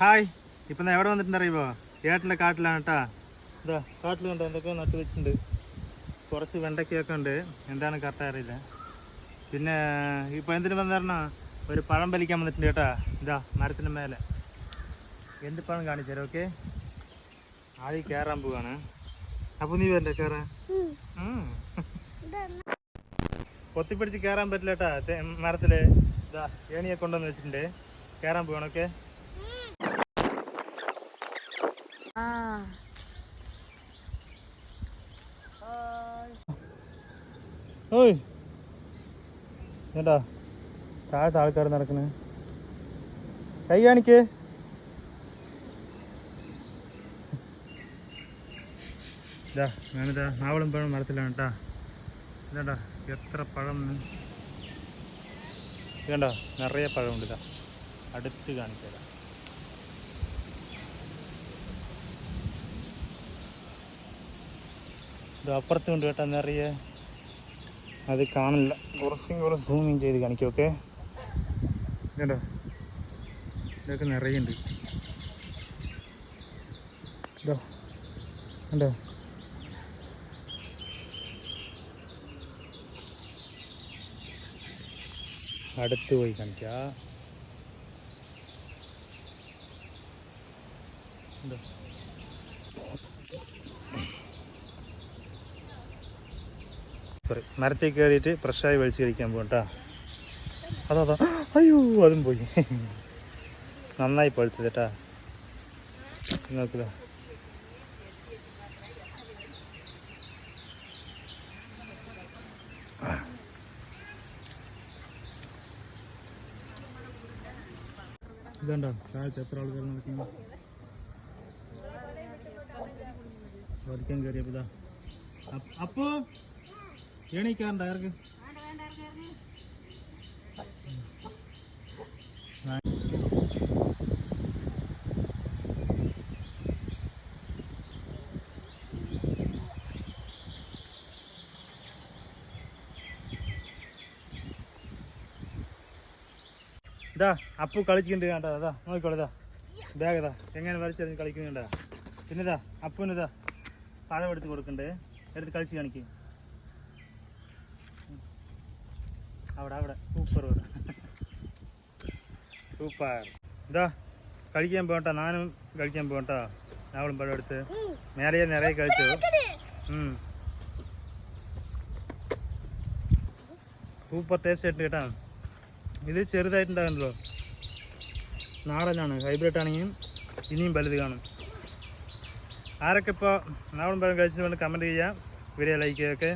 Hi. ഇപ്പം എവിടെ വന്നിട്ടുണ്ടറിയുമോ ഏട്ടന്റെ കാട്ടിലാണ് കേട്ടാ. ഇതാ കാട്ടിൽ കണ്ടോ എന്തൊക്കെയോ നട്ടു വെച്ചിട്ടുണ്ട്. കുറച്ച് വെണ്ടയ്ക്കൊക്കെ ഉണ്ട്. എന്താണ് കറക്റ്റ് അറിയില്ല. പിന്നെ ഇപ്പം എന്തിനു വന്നിരുന്ന ഒരു പഴം വലിക്കാൻ വന്നിട്ടുണ്ട് കേട്ടാ. ഇതാ മരത്തിന്റെ മേലെ. എന്ത് പഴം കാണിച്ചു തരാം ഓക്കെ ആദ്യം കയറാൻ പോവാണ്. അപ്പോൾ നീ വേണ്ട കയറാൻ. പൊത്തിപ്പിടിച്ച് കയറാൻ പറ്റില്ല കേട്ടാ മരത്തിൽ ഇതാ ഏണിയെ കൊണ്ടുവന്ന് വെച്ചിട്ടുണ്ട്. കയറാൻ പോവാണ് ഓക്കെ ഏട്ടാ താഴത്തെ ആൾക്കാർ നടക്കണേ. കൈ കാണിക്ക്. ഇതാ ഞാനിതാ നാവളും പഴം മരത്തിലാണ് കേട്ടാ ഇതാണ്ടാ എത്ര പഴം ഇതാണ്ടാ നിറയെ പഴമുണ്ട് ഇതാ അടുത്ത് കാണിച്ചുതരാം ഇത് അപ്പുറത്ത് കൊണ്ട് കേട്ടാ നിറയെ. അത് കാണില്ല കുറച്ചും കൂടെ സൂമിങ് ചെയ്ത് കാണിക്കും ഓക്കെ കേട്ടോ ഇതൊക്കെ നിറയുണ്ട്. ഇതോ കണ്ടോ അടുത്ത് പോയി കാണിക്കാം ഇതോ. സോറി മരത്തിൽ കയറിയിട്ട് ഫ്രഷായി വലിച്ചു കഴിക്കാൻ പോകും കേട്ടോ അതാ അതാ. അയ്യോ അതും പോയി. നന്നായി പഴുത്തത് കേട്ടാ നോക്കുക ഇതുണ്ടോ? താഴത്ത് എത്ര ആൾക്കാർ നടക്കുന്നു? വലിക്കാൻ കയറിയപ്പോ അപ്പോ എണീക്കാറുണ്ട് ആർക്ക്? ഇതാ അപ്പു കളിക്കുന്നുണ്ട് കേട്ടോ അതാ നോക്കിക്കോളൂ ഇതാ. ബാഗ് ഇതാ. എങ്ങനെ വരച്ചറിഞ്ഞ് കളിക്കുന്നുണ്ടാ. പിന്നെ ഇതാ അപ്പുവിന് ഇതാ പഴം എടുത്ത് കൊടുക്കണ്ടേ എടുത്ത് കളിച്ച് കാണിക്കും. അവിടെ അവിടെ. സൂപ്പർ സൂപ്പർ ഇതാ കഴിക്കാൻ പോകട്ടോ നാനും കഴിക്കാൻ പോകട്ടോ അവളും പഴം എടുത്ത് നേരെ നിറയെ കഴിച്ചു. സൂപ്പർ ടേസ്റ്റ് ആയിട്ട് കേട്ടാ. ഇത് ചെറുതായിട്ടുണ്ടാകണല്ലോ നാടനാണ് ഹൈബ്രിഡ് ആണെങ്കിലും ഇനിയും വലുത് കാണും. ആരൊക്കെ ഇപ്പോൾ നാടൻ പഴം കഴിച്ചിട്ട് കമന്റ് ചെയ്യുക വീഡിയോ ലൈക്ക് ചെയ്യുക